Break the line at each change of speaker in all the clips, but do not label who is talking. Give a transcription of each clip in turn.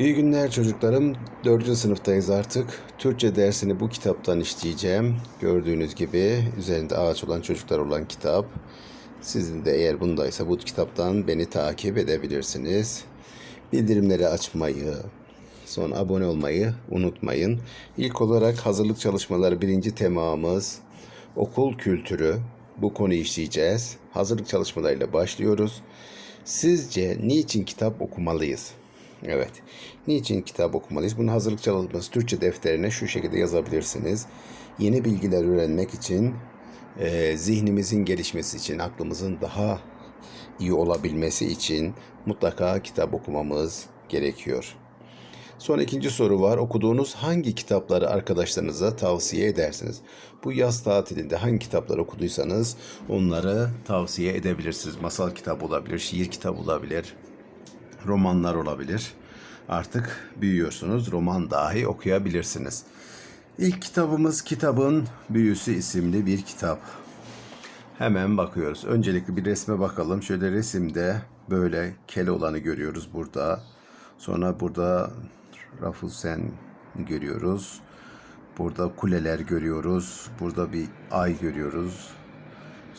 İyi günler çocuklarım. Dördüncü sınıftayız artık. Türkçe dersini bu kitaptan işleyeceğim. Gördüğünüz gibi üzerinde ağaç olan çocuklar olan kitap. Sizin de eğer bundaysa bu kitaptan beni takip edebilirsiniz. Bildirimleri açmayı, sonra abone olmayı unutmayın. İlk olarak hazırlık çalışmaları birinci temamız okul kültürü. Bu konuyu işleyeceğiz. Hazırlık çalışmalarıyla başlıyoruz. Sizce niçin kitap okumalıyız? Evet. Niçin kitap okumalıyız? Bunu hazırlık çalışması Türkçe defterine şu şekilde yazabilirsiniz. Yeni bilgiler öğrenmek için, e, zihnimizin gelişmesi için, aklımızın daha iyi olabilmesi için mutlaka kitap okumamız gerekiyor. Son ikinci soru var. Okuduğunuz hangi kitapları arkadaşlarınıza tavsiye edersiniz? Bu yaz tatilinde hangi kitapları okuduysanız onları tavsiye edebilirsiniz. Masal kitabı olabilir, şiir kitabı olabilir, romanlar olabilir. Artık büyüyorsunuz, roman dahi okuyabilirsiniz. İlk kitabımız Kitabın Büyüsü isimli bir kitap. Hemen bakıyoruz. Öncelikle bir resme bakalım. Şöyle resimde böyle Keloğlan'ı görüyoruz burada. Sonra burada Rafusen görüyoruz. Burada kuleler görüyoruz. Burada bir ay görüyoruz.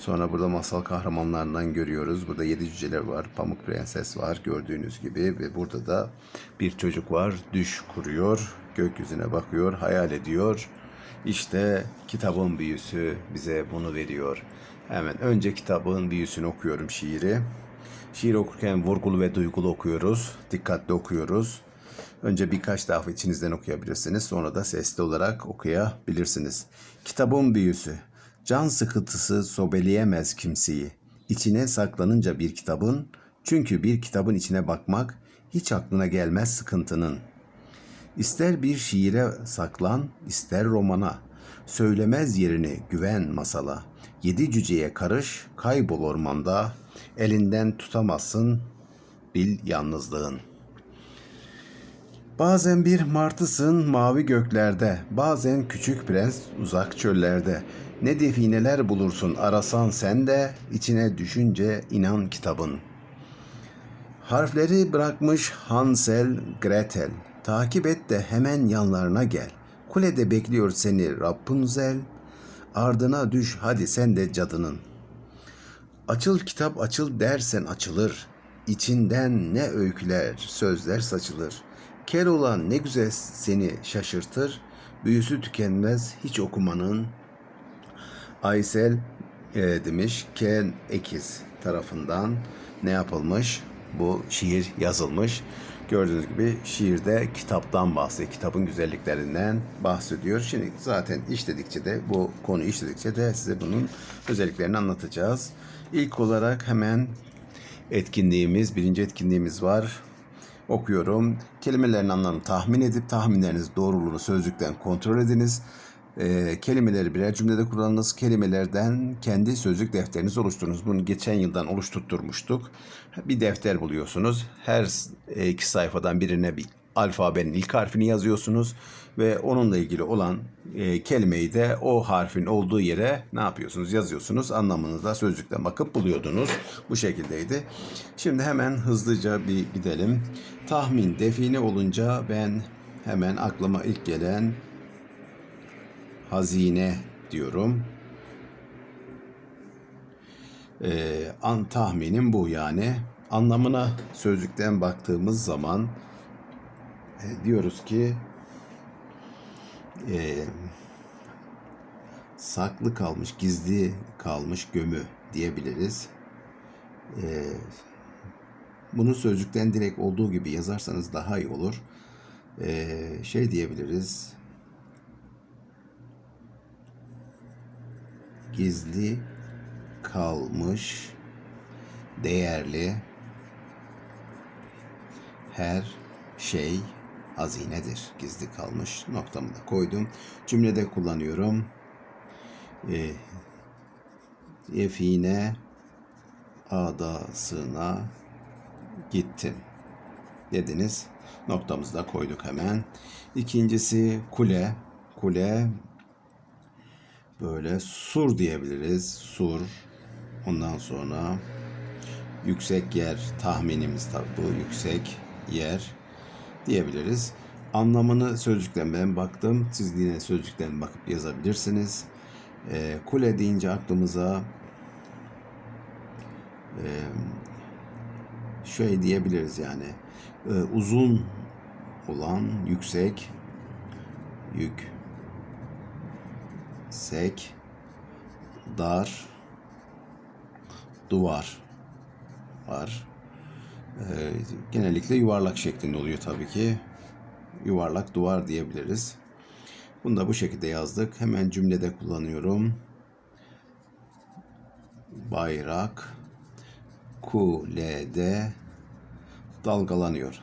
Sonra burada masal kahramanlarından görüyoruz. Burada yedi cüceler var. Pamuk Prenses var gördüğünüz gibi. Ve burada da bir çocuk var. Düş kuruyor. Gökyüzüne bakıyor. Hayal ediyor. İşte kitabın büyüsü bize bunu veriyor. Hemen önce kitabın büyüsünü okuyorum şiiri. Şiir okurken vurgulu ve duygulu okuyoruz. Dikkatli okuyoruz. Önce birkaç defa içinizden okuyabilirsiniz. Sonra da sesli olarak okuyabilirsiniz. Kitabın büyüsü. Can sıkıntısı sobeleyemez kimseyi. İçine saklanınca bir kitabın, çünkü bir kitabın içine bakmak hiç aklına gelmez sıkıntının. İster bir şiire saklan, ister romana. Söylemez yerini güven masala. Yedi cüceye karış, kaybol ormanda. Elinden tutamazsın bil yalnızlığın. Bazen bir martısın mavi göklerde, bazen küçük prens uzak çöllerde. Ne defineler bulursun arasan sen de, içine düşünce inan kitabın. Harfleri bırakmış Hansel, Gretel. Takip et de hemen yanlarına gel. Kulede bekliyor seni Rapunzel. Ardına düş hadi sen de cadının. Açıl kitap açıl dersen açılır. İçinden ne öyküler, sözler saçılır. Kel olan ne güzel seni şaşırtır. Büyüsü tükenmez hiç okumanın. Aysel e, demiş Ken Ekiz tarafından ne yapılmış? Bu şiir yazılmış. Gördüğünüz gibi şiirde kitaptan bahsediyor. Kitabın güzelliklerinden bahsediyor. Şimdi zaten işledikçe de bu konu işledikçe de size bunun özelliklerini anlatacağız. İlk olarak hemen etkinliğimiz, birinci etkinliğimiz var. Okuyorum. Kelimelerin anlamını tahmin edip tahminleriniz doğruluğunu sözlükten kontrol ediniz. Ee, kelimeleri birer cümlede kullanınız. Kelimelerden kendi sözlük defterinizi oluşturunuz. Bunu geçen yıldan oluşturtmuştuk. Bir defter buluyorsunuz. Her e, iki sayfadan birine bir alfabenin ilk harfini yazıyorsunuz ve onunla ilgili olan e, kelimeyi de o harfin olduğu yere ne yapıyorsunuz? Yazıyorsunuz. Anlamını da sözlükten bakıp buluyordunuz. Bu şekildeydi. Şimdi hemen hızlıca bir gidelim. Tahmin define olunca ben hemen aklıma ilk gelen hazine diyorum. Ee, an tahminim bu yani. Anlamına sözlükten baktığımız zaman e, diyoruz ki e, saklı kalmış, gizli kalmış gömü diyebiliriz. E, bunu sözlükten direkt olduğu gibi yazarsanız daha iyi olur. E, şey diyebiliriz. Gizli kalmış, değerli her şey hazinedir. Gizli kalmış noktamı da koydum. Cümlede kullanıyorum. E, Efine adasına gittim dediniz. Noktamızı da koyduk hemen. İkincisi kule. Kule böyle sur diyebiliriz. Sur. Ondan sonra yüksek yer tahminimiz tabi bu yüksek yer diyebiliriz. Anlamını sözlükten ben baktım. Siz yine sözlükten bakıp yazabilirsiniz. Ee, kule deyince aklımıza e, şey diyebiliriz yani e, uzun olan yüksek yük sek dar duvar var. Ee, genellikle yuvarlak şeklinde oluyor tabii ki. Yuvarlak duvar diyebiliriz. Bunu da bu şekilde yazdık. Hemen cümlede kullanıyorum. Bayrak kulede dalgalanıyor.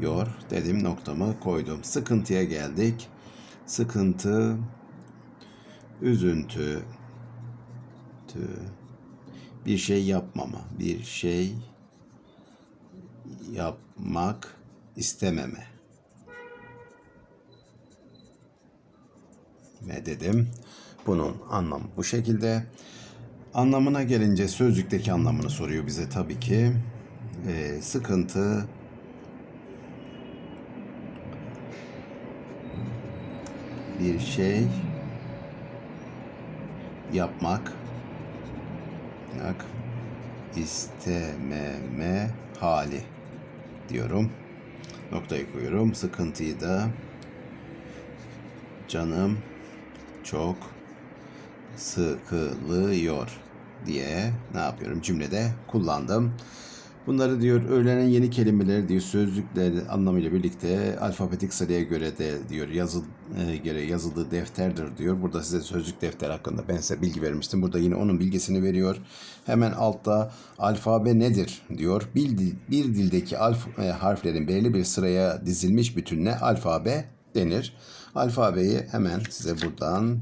Yor dedim noktamı koydum. Sıkıntıya geldik. Sıkıntı, üzüntü, tü, bir şey yapmama, bir şey yapmak istememe. Ve dedim. Bunun anlamı bu şekilde. Anlamına gelince sözlükteki anlamını soruyor bize tabii ki. Ee, sıkıntı, bir şey yapmak istememe hali diyorum. Noktayı koyuyorum. Sıkıntıyı da canım çok sıkılıyor diye ne yapıyorum cümlede kullandım. Bunları diyor öğrenen yeni kelimeleri diyor sözlükler anlamıyla birlikte alfabetik sıraya göre de diyor yazı e, göre yazıldığı defterdir diyor. Burada size sözlük defter hakkında ben size bilgi vermiştim. Burada yine onun bilgisini veriyor. Hemen altta alfabe nedir diyor. Bir, bir dildeki alf, e, harflerin belirli bir sıraya dizilmiş bütününe alfabe denir. Alfabeyi hemen size buradan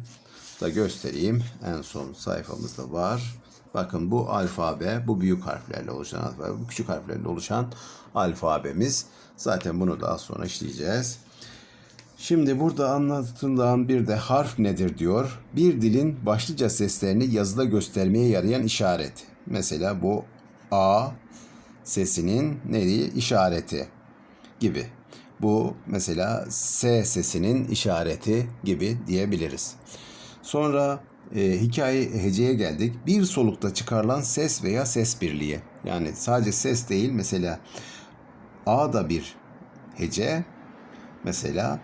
da göstereyim. En son sayfamızda var. Bakın bu alfabe, bu büyük harflerle oluşan alfabe, bu küçük harflerle oluşan alfabemiz. Zaten bunu daha sonra işleyeceğiz. Şimdi burada anlatılan bir de harf nedir diyor. Bir dilin başlıca seslerini yazıda göstermeye yarayan işaret. Mesela bu A sesinin neydi? İşareti gibi. Bu mesela S sesinin işareti gibi diyebiliriz. Sonra e, hikaye heceye geldik. Bir solukta çıkarılan ses veya ses birliği. Yani sadece ses değil mesela A da bir hece. Mesela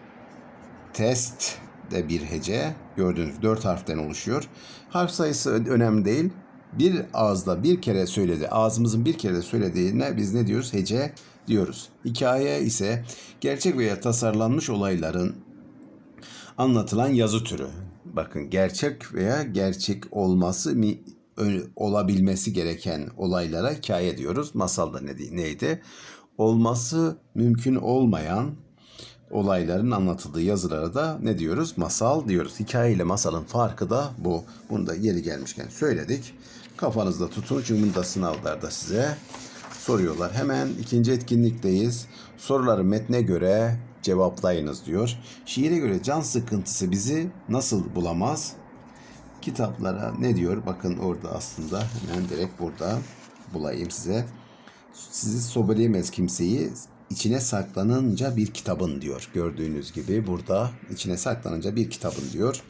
test de bir hece. Gördüğünüz dört harften oluşuyor. Harf sayısı önemli değil. Bir ağızda bir kere söyledi. Ağzımızın bir kere söylediğine biz ne diyoruz? Hece diyoruz. Hikaye ise gerçek veya tasarlanmış olayların anlatılan yazı türü. Bakın gerçek veya gerçek olması mi olabilmesi gereken olaylara hikaye diyoruz. Masalda ne, neydi? Olması mümkün olmayan olayların anlatıldığı yazılara da ne diyoruz? Masal diyoruz. Hikaye ile masalın farkı da bu. Bunu da yeri gelmişken söyledik. Kafanızda tutun çünkü bunu da sınavlarda size soruyorlar. Hemen ikinci etkinlikteyiz. Soruları metne göre cevaplayınız diyor. Şiire göre can sıkıntısı bizi nasıl bulamaz? Kitaplara ne diyor? Bakın orada aslında hemen direkt burada bulayım size. Sizi sobeleyemez kimseyi içine saklanınca bir kitabın diyor. Gördüğünüz gibi burada içine saklanınca bir kitabın diyor.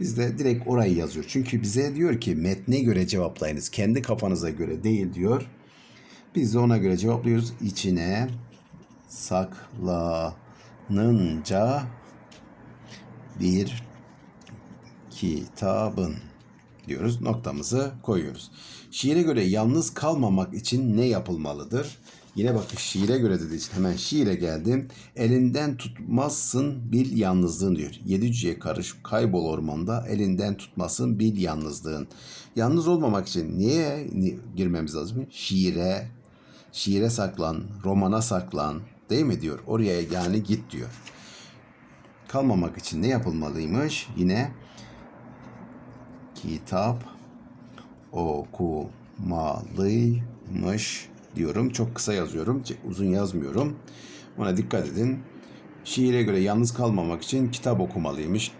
Biz de direkt orayı yazıyor. Çünkü bize diyor ki metne göre cevaplayınız. Kendi kafanıza göre değil diyor. Biz de ona göre cevaplıyoruz. İçine saklanınca bir kitabın diyoruz. Noktamızı koyuyoruz. Şiire göre yalnız kalmamak için ne yapılmalıdır? Yine bakın şiire göre dediği için hemen şiire geldim. Elinden tutmazsın bil yalnızlığın diyor. Yedi cüceye karış kaybol ormanda elinden tutmasın bil yalnızlığın. Yalnız olmamak için niye girmemiz lazım? Şiire, şiire saklan, romana saklan değil mi diyor. Oraya yani git diyor. Kalmamak için ne yapılmalıymış? Yine kitap okumalıymış diyorum. Çok kısa yazıyorum. Uzun yazmıyorum. Ona dikkat edin. Şiire göre yalnız kalmamak için kitap okumalıymış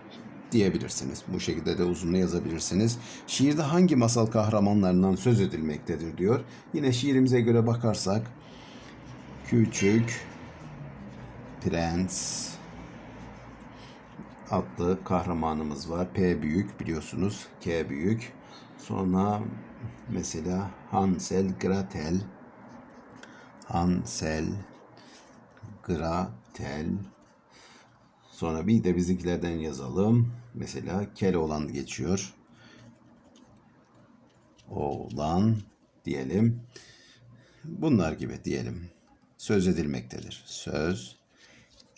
diyebilirsiniz. Bu şekilde de uzunlu yazabilirsiniz. Şiirde hangi masal kahramanlarından söz edilmektedir diyor. Yine şiirimize göre bakarsak Küçük Prens adlı kahramanımız var. P büyük biliyorsunuz. K büyük. Sonra mesela Hansel Gretel Hansel Gretel Sonra bir de bizimkilerden yazalım. Mesela Keloğlan geçiyor. Oğlan diyelim. Bunlar gibi diyelim. Söz edilmektedir. Söz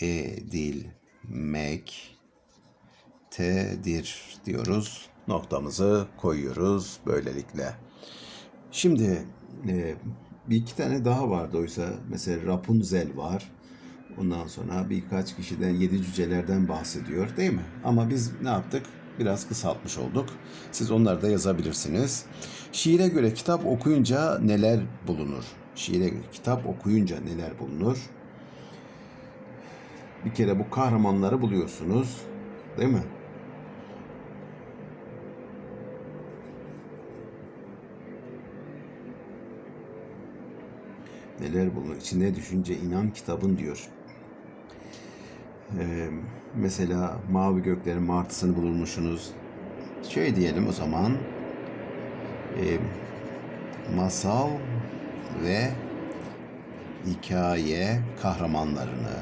edilmektedir diyoruz. Noktamızı koyuyoruz böylelikle. Şimdi e, bir iki tane daha vardı oysa. Mesela Rapunzel var. Ondan sonra birkaç kişiden yedi cücelerden bahsediyor değil mi? Ama biz ne yaptık? Biraz kısaltmış olduk. Siz onları da yazabilirsiniz. Şiire göre kitap okuyunca neler bulunur? Şiire göre kitap okuyunca neler bulunur? Bir kere bu kahramanları buluyorsunuz. Değil mi? Neler bulunur? İçinde düşünce inan kitabın diyor. Ee, mesela mavi göklerin martısını bulurmuşsunuz. Şey diyelim o zaman. Ee, masal ve hikaye kahramanlarını,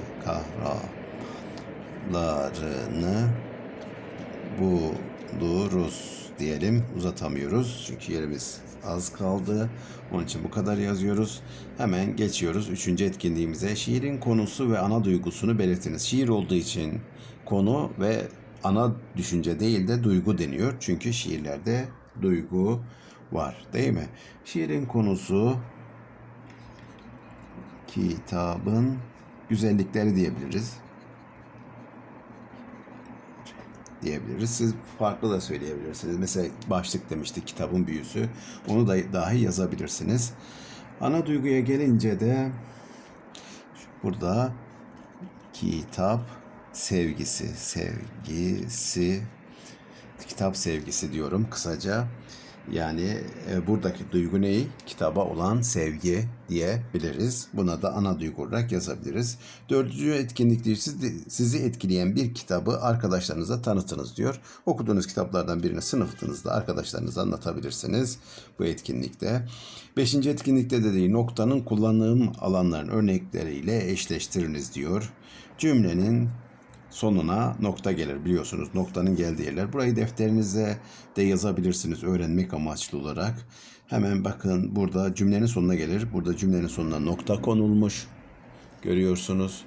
kahralarını buluruz diyelim. Uzatamıyoruz çünkü yerimiz az kaldı. Onun için bu kadar yazıyoruz. Hemen geçiyoruz üçüncü etkinliğimize. Şiirin konusu ve ana duygusunu belirtiniz. Şiir olduğu için konu ve ana düşünce değil de duygu deniyor. Çünkü şiirlerde duygu var değil mi? Şiirin konusu kitabın güzellikleri diyebiliriz. diyebiliriz. Siz farklı da söyleyebilirsiniz. Mesela başlık demiştik kitabın büyüsü. Onu da dahi yazabilirsiniz. Ana duyguya gelince de burada kitap sevgisi, sevgisi, kitap sevgisi diyorum kısaca. Yani e, buradaki duygu neyi? Kitaba olan sevgi diyebiliriz. Buna da ana duygu olarak yazabiliriz. Dördüncü etkinlik sizi, etkileyen bir kitabı arkadaşlarınıza tanıtınız diyor. Okuduğunuz kitaplardan birini sınıfınızda arkadaşlarınıza anlatabilirsiniz bu etkinlikte. Beşinci etkinlikte de değil, noktanın kullanım alanların örnekleriyle eşleştiriniz diyor. Cümlenin sonuna nokta gelir biliyorsunuz. Noktanın geldiği yerler. Burayı defterinize de yazabilirsiniz öğrenmek amaçlı olarak. Hemen bakın burada cümlenin sonuna gelir. Burada cümlenin sonuna nokta konulmuş. Görüyorsunuz.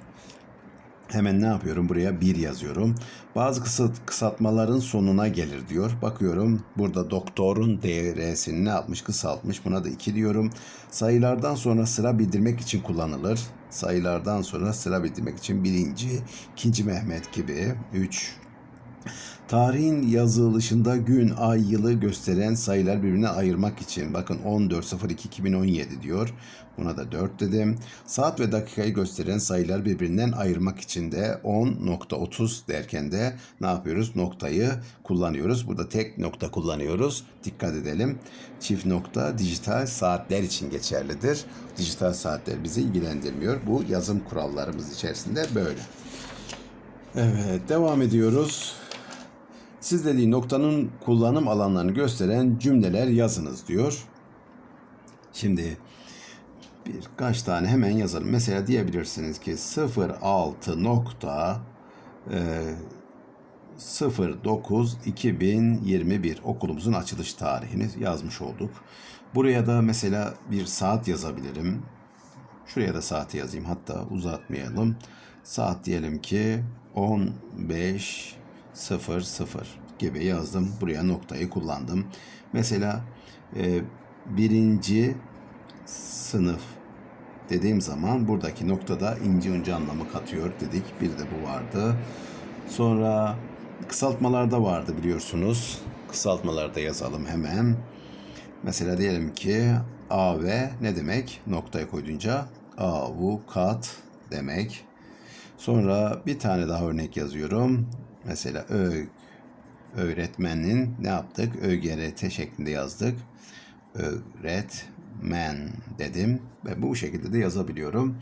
Hemen ne yapıyorum? Buraya bir yazıyorum. Bazı kısıt, kısaltmaların sonuna gelir diyor. Bakıyorum burada doktorun DR'sini ne yapmış? Kısaltmış. Buna da 2 diyorum. Sayılardan sonra sıra bildirmek için kullanılır. Sayılardan sonra sıra bildirmek için birinci, ikinci Mehmet gibi. 3, Tarihin yazılışında gün, ay, yılı gösteren sayılar birbirine ayırmak için. Bakın 14.02.2017 diyor. Buna da 4 dedim. Saat ve dakikayı gösteren sayılar birbirinden ayırmak için de 10.30 derken de ne yapıyoruz? Noktayı kullanıyoruz. Burada tek nokta kullanıyoruz. Dikkat edelim. Çift nokta dijital saatler için geçerlidir. Dijital saatler bizi ilgilendirmiyor. Bu yazım kurallarımız içerisinde böyle. Evet, devam ediyoruz. Siz dediği noktanın kullanım alanlarını gösteren cümleler yazınız diyor. Şimdi birkaç tane hemen yazalım. Mesela diyebilirsiniz ki 06 nokta e, 09 2021 okulumuzun açılış tarihini yazmış olduk. Buraya da mesela bir saat yazabilirim. Şuraya da saati yazayım hatta uzatmayalım. Saat diyelim ki 15.00 gibi yazdım. Buraya noktayı kullandım. Mesela e, birinci sınıf dediğim zaman buradaki noktada ince ince anlamı katıyor dedik. Bir de bu vardı. Sonra kısaltmalarda vardı biliyorsunuz. Kısaltmalarda yazalım hemen. Mesela diyelim ki A ve ne demek? Noktayı koyduğunca avukat demek. Sonra bir tane daha örnek yazıyorum. Mesela ö öğretmenin ne yaptık? ÖGRT şeklinde yazdık. Öğretmen dedim ve bu şekilde de yazabiliyorum.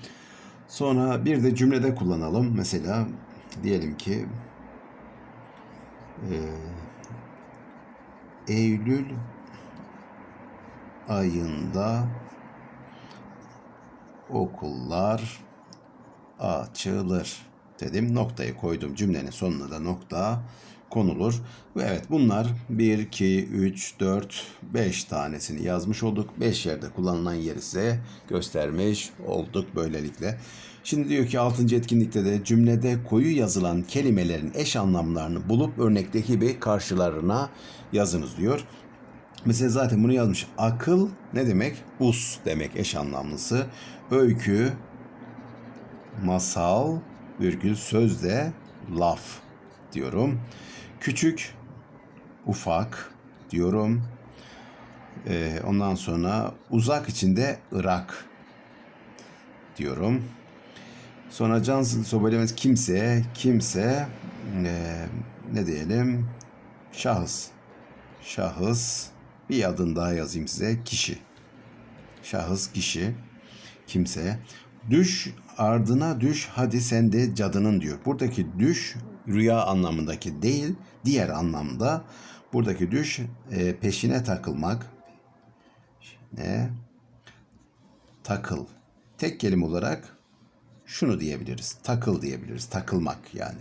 Sonra bir de cümlede kullanalım. Mesela diyelim ki e, Eylül ayında okullar açılır dedim. Noktayı koydum. Cümlenin sonuna da nokta konulur. Ve evet bunlar 1, 2, 3, 4, 5 tanesini yazmış olduk. 5 yerde kullanılan yeri size göstermiş olduk böylelikle. Şimdi diyor ki 6. etkinlikte de cümlede koyu yazılan kelimelerin eş anlamlarını bulup örnekteki gibi karşılarına yazınız diyor. Mesela zaten bunu yazmış. Akıl ne demek? Us demek eş anlamlısı. Öykü, masal, virgül sözde laf diyorum. Küçük, ufak diyorum. Ee, ondan sonra uzak içinde Irak diyorum. Sonra cansız sobelemez kimse, kimse ee, ne diyelim? Şahıs. Şahıs. Bir adını daha yazayım size. Kişi. Şahıs, kişi, kimse. Düş ardına düş hadi sen de cadının diyor. Buradaki düş rüya anlamındaki değil diğer anlamda. Buradaki düş e, peşine takılmak. Ne? Takıl. Tek kelime olarak şunu diyebiliriz. Takıl diyebiliriz. Takılmak yani.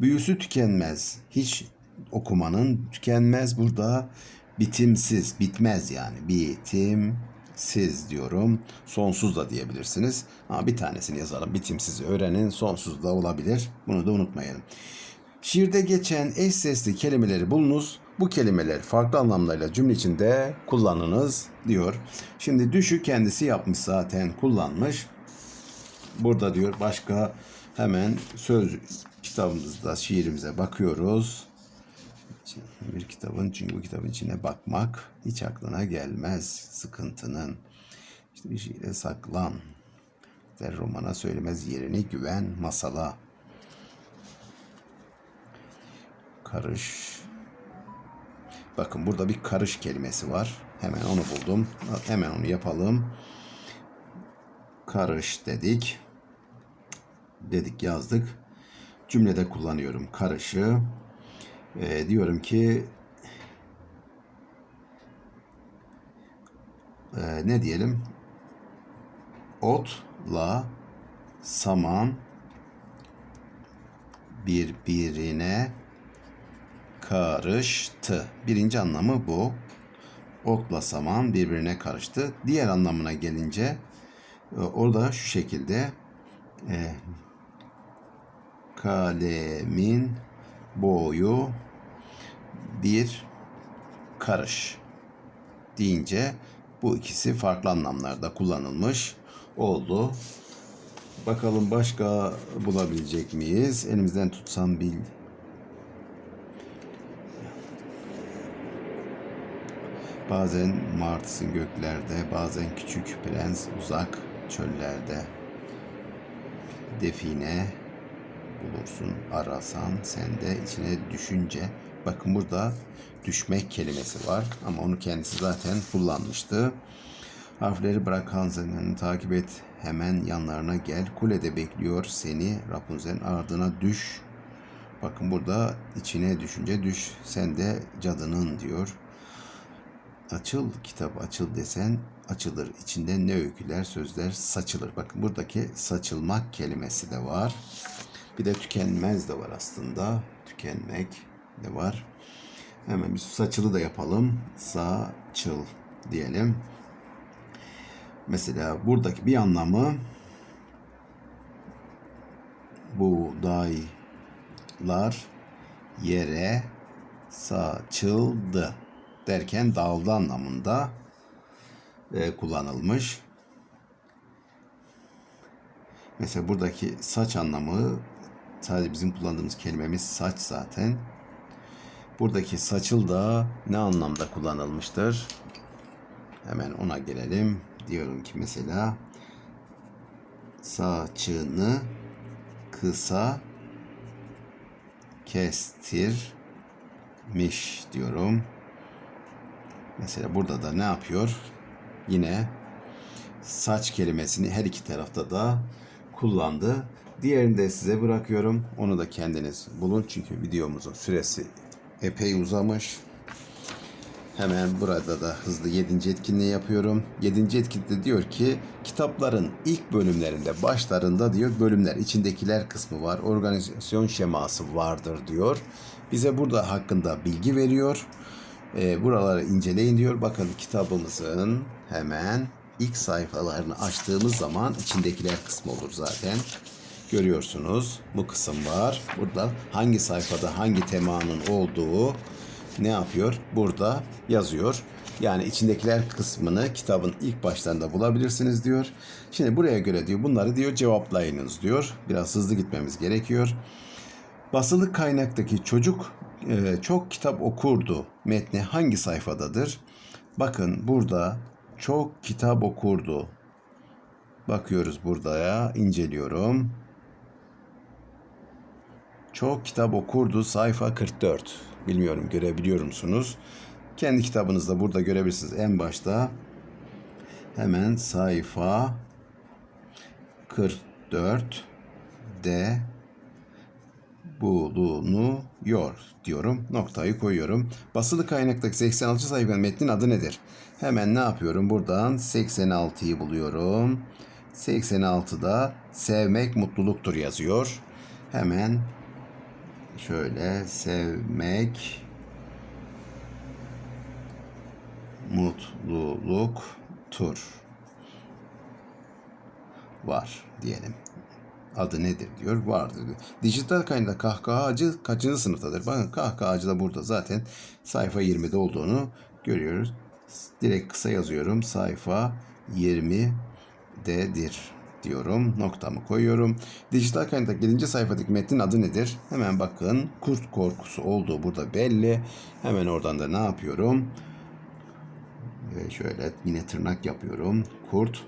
Büyüsü tükenmez. Hiç okumanın tükenmez burada bitimsiz, bitmez yani. Bitimsiz diyorum. Sonsuz da diyebilirsiniz. Ama bir tanesini yazalım. Bitimsiz öğrenin. Sonsuz da olabilir. Bunu da unutmayalım. Şiirde geçen eş sesli kelimeleri bulunuz. Bu kelimeler farklı anlamlarıyla cümle içinde kullanınız diyor. Şimdi düşü kendisi yapmış zaten kullanmış. Burada diyor başka hemen söz kitabımızda şiirimize bakıyoruz. Bir kitabın çünkü bu kitabın içine bakmak hiç aklına gelmez sıkıntının. İşte bir şeyle saklan. Der romana söylemez yerini güven masala. Karış. Bakın burada bir karış kelimesi var. Hemen onu buldum. Hemen onu yapalım. Karış dedik. Dedik yazdık. Cümlede kullanıyorum karışı. Ee, diyorum ki e, ne diyelim? Otla saman birbirine karıştı. Birinci anlamı bu. Otla saman birbirine karıştı. Diğer anlamına gelince e, orada şu şekilde e, kalemin boyu bir karış deyince bu ikisi farklı anlamlarda kullanılmış oldu. Bakalım başka bulabilecek miyiz? Elimizden tutsam bil. Bazen martısın göklerde, bazen küçük prens uzak çöllerde. Define bulursun arasan sen de içine düşünce. Bakın burada düşmek kelimesi var ama onu kendisi zaten kullanmıştı. Harfleri bırak Hanzel'ini takip et. Hemen yanlarına gel. Kulede bekliyor seni. Rapunzel'in ardına düş. Bakın burada içine düşünce düş. Sen de cadının diyor. Açıl kitap açıl desen açılır. İçinde ne öyküler sözler saçılır. Bakın buradaki saçılmak kelimesi de var. Bir de tükenmez de var aslında. Tükenmek de var. Hemen bir saçılı da yapalım. Saçıl diyelim. Mesela buradaki bir anlamı buğdaylar yere saçıldı derken dağıldı anlamında e, kullanılmış. Mesela buradaki saç anlamı sadece bizim kullandığımız kelimemiz saç zaten. Buradaki saçıl da ne anlamda kullanılmıştır? Hemen ona gelelim. Diyorum ki mesela saçını kısa kestirmiş diyorum. Mesela burada da ne yapıyor? Yine saç kelimesini her iki tarafta da kullandı. Diğerini de size bırakıyorum. Onu da kendiniz bulun. Çünkü videomuzun süresi epey uzamış. Hemen burada da hızlı 7. etkinliği yapıyorum. 7. etkinlikte diyor ki kitapların ilk bölümlerinde başlarında diyor bölümler içindekiler kısmı var. Organizasyon şeması vardır diyor. Bize burada hakkında bilgi veriyor. E, buraları inceleyin diyor. Bakın kitabımızın hemen ilk sayfalarını açtığımız zaman içindekiler kısmı olur zaten. Görüyorsunuz bu kısım var. Burada hangi sayfada hangi temanın olduğu ne yapıyor? Burada yazıyor. Yani içindekiler kısmını kitabın ilk başlarında bulabilirsiniz diyor. Şimdi buraya göre diyor bunları diyor cevaplayınız diyor. Biraz hızlı gitmemiz gerekiyor. Basılı kaynaktaki çocuk e, çok kitap okurdu. Metni hangi sayfadadır? Bakın burada çok kitap okurdu. Bakıyoruz burada inceliyorum. Çok kitap okurdu sayfa 44. Bilmiyorum görebiliyor musunuz? Kendi kitabınızda burada görebilirsiniz en başta. Hemen sayfa 44 de bulunuyor diyorum. Noktayı koyuyorum. Basılı kaynaktaki 86 sayfanın metnin adı nedir? Hemen ne yapıyorum? Buradan 86'yı buluyorum. 86'da sevmek mutluluktur yazıyor. Hemen şöyle sevmek mutluluktur var diyelim. Adı nedir diyor. Vardır diyor. Dijital kaynak kahkahacı kaçıncı sınıftadır? Bakın kahkahacı da burada zaten sayfa 20'de olduğunu görüyoruz. Direkt kısa yazıyorum. Sayfa 20'dedir diyorum. Noktamı koyuyorum. Dijital kaynaktaki 7. sayfadaki metnin adı nedir? Hemen bakın. Kurt korkusu olduğu burada belli. Hemen oradan da ne yapıyorum? Ve şöyle yine tırnak yapıyorum. Kurt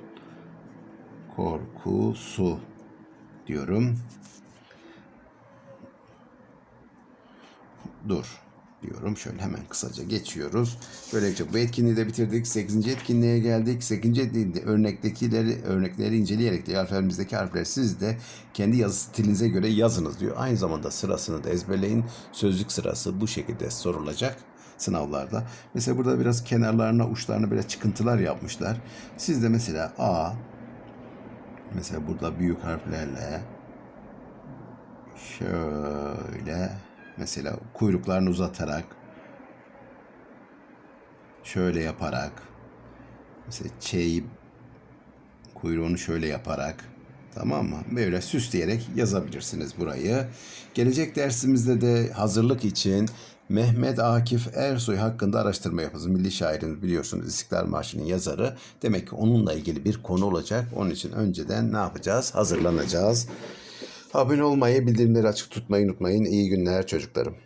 korkusu diyorum. Dur diyorum. Şöyle hemen kısaca geçiyoruz. Böylece bu etkinliği de bitirdik. 8. etkinliğe geldik. 8. etkinliğinde örnektekileri, örnekleri inceleyerek de alfabemizdeki harfleri siz de kendi yazı stilinize göre yazınız diyor. Aynı zamanda sırasını da ezberleyin. Sözlük sırası bu şekilde sorulacak sınavlarda. Mesela burada biraz kenarlarına, uçlarına böyle çıkıntılar yapmışlar. Siz de mesela A, Mesela burada büyük harflerle şöyle mesela kuyruklarını uzatarak şöyle yaparak mesela Ç'yi kuyruğunu şöyle yaparak tamam mı? Böyle süsleyerek yazabilirsiniz burayı. Gelecek dersimizde de hazırlık için Mehmet Akif Ersoy hakkında araştırma yapacağız. Milli şairimiz biliyorsunuz İstiklal Marşı'nın yazarı. Demek ki onunla ilgili bir konu olacak. Onun için önceden ne yapacağız? Hazırlanacağız. Abone olmayı, bildirimleri açık tutmayı unutmayın. İyi günler çocuklarım.